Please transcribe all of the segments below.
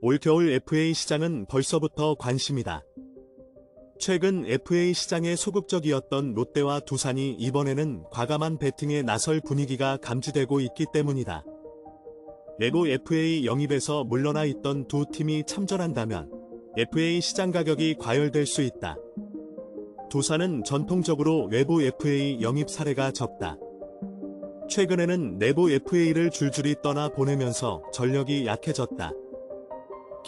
올겨울 FA 시장은 벌써부터 관심이다. 최근 FA 시장에 소극적이었던 롯데와 두산이 이번에는 과감한 배팅에 나설 분위기가 감지되고 있기 때문이다. 내부 FA 영입에서 물러나 있던 두 팀이 참전한다면 FA 시장 가격이 과열될 수 있다. 두산은 전통적으로 외부 FA 영입 사례가 적다. 최근에는 내부 FA를 줄줄이 떠나 보내면서 전력이 약해졌다.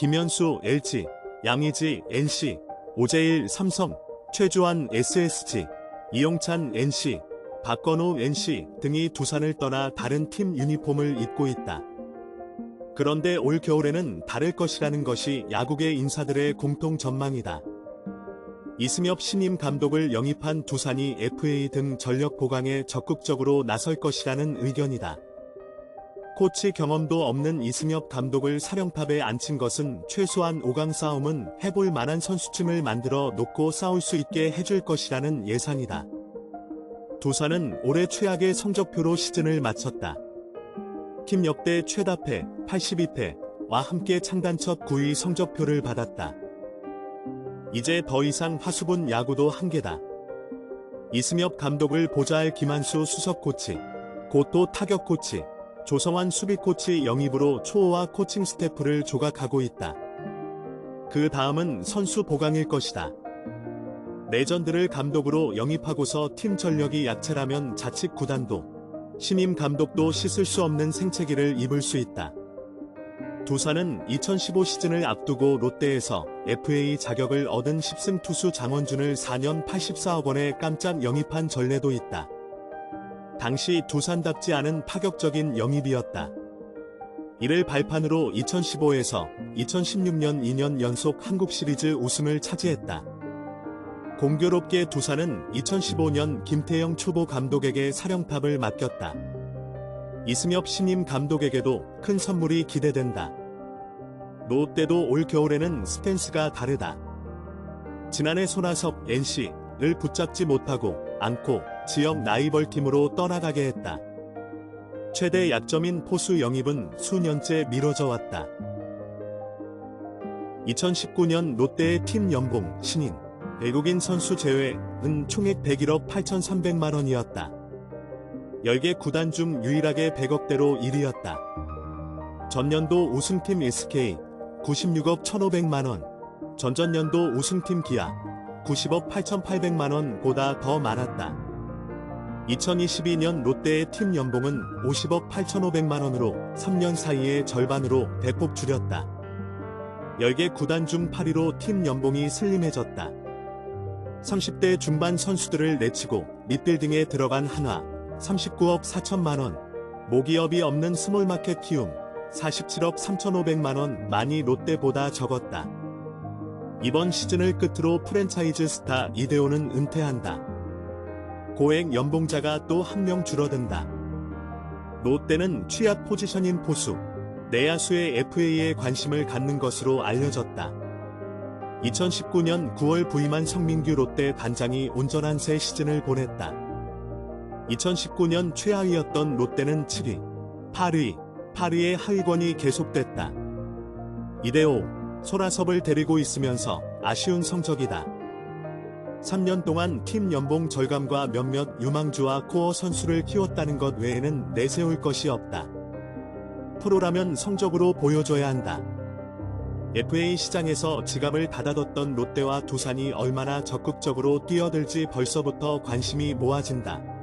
김현수 LG, 양의지 NC, 오재일 삼성, 최주환 SSG, 이용찬 NC, 박건우 NC 등이 두산을 떠나 다른 팀 유니폼을 입고 있다. 그런데 올 겨울에는 다를 것이라는 것이 야구계 인사들의 공통 전망이다. 이승엽 신임 감독을 영입한 두산이 FA 등 전력 보강에 적극적으로 나설 것이라는 의견이다. 코치 경험도 없는 이승엽 감독을 사령탑에 앉힌 것은 최소한 5강 싸움은 해볼 만한 선수층을 만들어 놓고 싸울 수 있게 해줄 것이라는 예상이다. 두산은 올해 최악의 성적표로 시즌을 마쳤다. 팀 역대 최다패 82패와 함께 창단 첫 9위 성적표를 받았다. 이제 더 이상 화수분 야구도 한계다. 이승엽 감독을 보좌할 김한수 수석 코치, 고토 타격 코치, 조성환 수비 코치 영입으로 초호화 코칭 스태프를 조각하고 있다. 그 다음은 선수 보강일 것이다. 레전드를 감독으로 영입하고서 팀 전력이 약체라면 자칫 구단도 신임 감독도 씻을 수 없는 생채기를 입을 수 있다. 두산은 2015 시즌을 앞두고 롯데에서 FA 자격을 얻은 10승 투수 장원준을 4년 84억 원에 깜짝 영입한 전례도 있다. 당시 두산답지 않은 파격적인 영입이었다. 이를 발판으로 2015에서 2016년 2년 연속 한국 시리즈 우승을 차지했다. 공교롭게 두산은 2015년 김태형 초보 감독에게 사령탑을 맡겼다. 이승엽 신임 감독에게도 큰 선물이 기대된다. 롯데도 올 겨울에는 스탠스가 다르다. 지난해 손아섭 NC를 붙잡지 못하고 안고 지역 라이벌 팀으로 떠나가게 했다. 최대 약점인 포수 영입은 수년째 미뤄져 왔다. 2019년 롯데의 팀 연봉 신인 외국인 선수 제외는 총액 101억 8,300만 원이었다. 10개 구단 중 유일하게 100억대로 1위였다. 전년도 우승팀 SK 96억 1,500만 원, 전전년도 우승팀 기아 90억 8,800만 원 보다 더 많았다. 2022년 롯데의 팀 연봉은 50억 8,500만 원으로 3년 사이에 절반으로 대폭 줄였다. 10개 구단 중 8위로 팀 연봉이 슬림해졌다. 30대 중반 선수들을 내치고 리빌딩에 들어간 한화 39억 4천만원, 모기업이 없는 스몰마켓 키움 47억 3,500만원 많이 롯데보다 적었다. 이번 시즌을 끝으로 프랜차이즈 스타 이대호는 은퇴한다. 고액 연봉자가 또 한 명 줄어든다. 롯데는 취약 포지션인 포수, 내야수의 FA에 관심을 갖는 것으로 알려졌다. 2019년 9월 부임한 성민규 롯데 단장이 온전한 새 시즌을 보냈다. 2019년 최하위였던 롯데는 7위, 8위, 8위의 하위권이 계속됐다. 이대호, 소라섭을 데리고 있으면서 아쉬운 성적이다. 3년 동안 팀 연봉 절감과 몇몇 유망주와 코어 선수를 키웠다는 것 외에는 내세울 것이 없다. 프로라면 성적으로 보여줘야 한다. FA 시장에서 지갑을 닫아뒀던 롯데와 두산이 얼마나 적극적으로 뛰어들지 벌써부터 관심이 모아진다.